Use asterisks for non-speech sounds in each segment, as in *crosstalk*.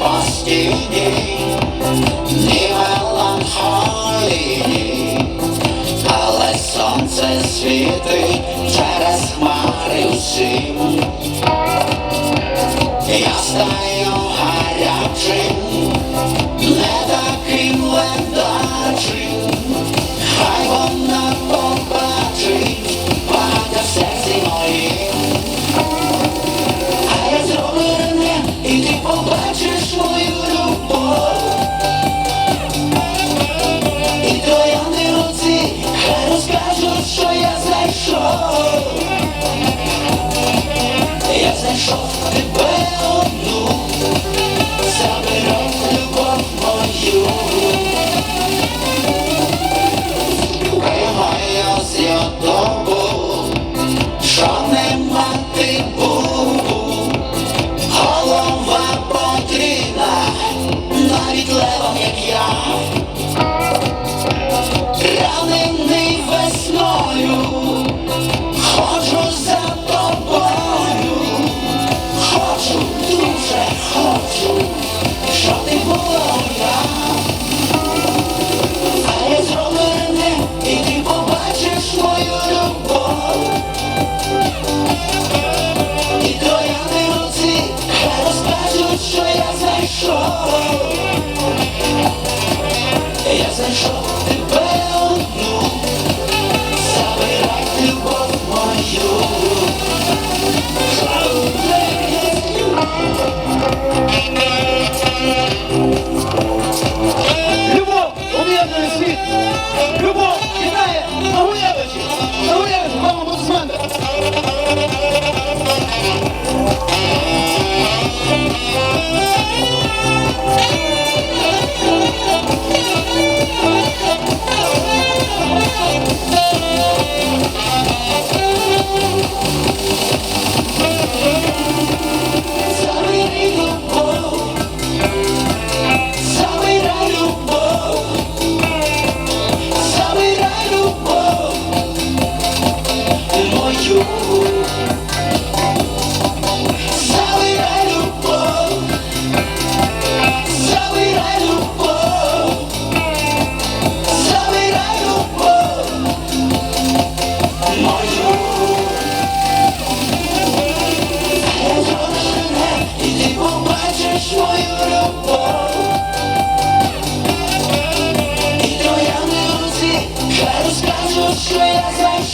стіні, ні меланхолії, але сонце світить через хмари усім. Я стаю гарячим,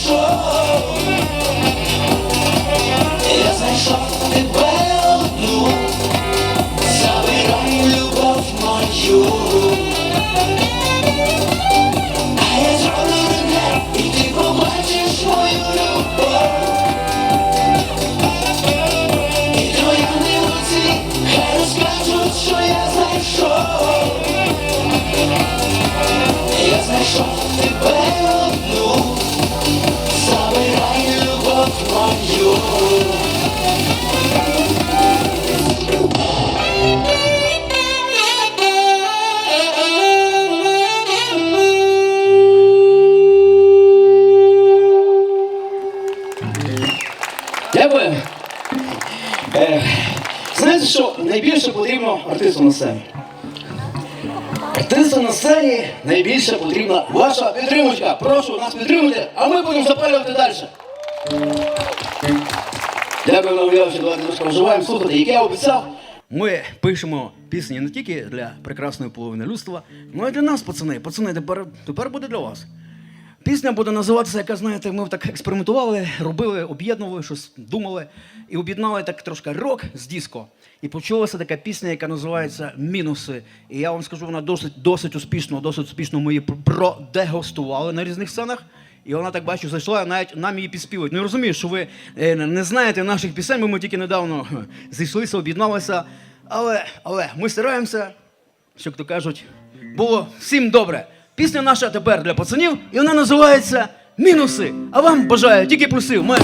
що я знайшов тебе одну Забирай любов мою потрібно артисту на сцені? Артисту на сцені найбільше потрібна ваша підтримка. Прошу нас підтримуйте, а ми будемо запалювати далі. Дякую вам, Льовче, давайте ми проживаємо. Слухайте, як я обіцяв. Ми пишемо пісні не тільки для прекрасної половини людства, але й для нас, пацани. Пацани, тепер, тепер буде для вас. Пісня буде називатися, яка знаєте, ми так експериментували, робили, об'єднували, щось думали і об'єднали так трошки рок з диско. І почулася така пісня, яка називається Мінуси. І я вам скажу, вона досить досить успішно, досить успішно ми її продегустували на різних сценах. І вона так бачу, зайшла, навіть нам її підспівують. Ну я розумію, що ви е, не знаєте наших пісень, бо ми тільки недавно зійшлися, об'єдналися. Але, але ми стараємося, що то кажуть, було всім добре. Пісня наша тепер для пацанів, і вона називається Мінуси. А вам бажаю тільки плюсів. Ми...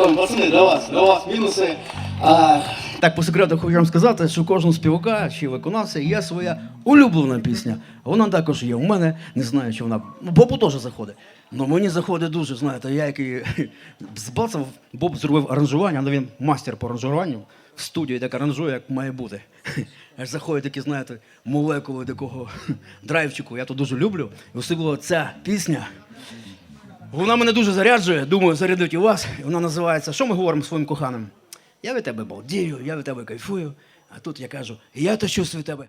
Дякую, пацани, для вас, для вас мінуси. А, так, по секрету хочу вам сказати, що кожного співака чи виконавця є своя улюблена пісня. Вона також є у мене, не знаю, чи вона. Ну, Бобу теж заходить. Ну мені заходить дуже, знаєте, я який *laughs* збацав, Боб зробив аранжування, але він мастер по аранжуванню. В студії так аранжує, як має бути. *laughs* Аж заходять такі, знаєте, молекули такого *laughs* драйвчику. Я то дуже люблю. І особливо ця пісня. Вона мене дуже заряджує, думаю, зарядить і вас. Вона називається Що ми говоримо своїм коханим? Я від тебе балдію, я від тебе кайфую. А тут я кажу, я то від тебе.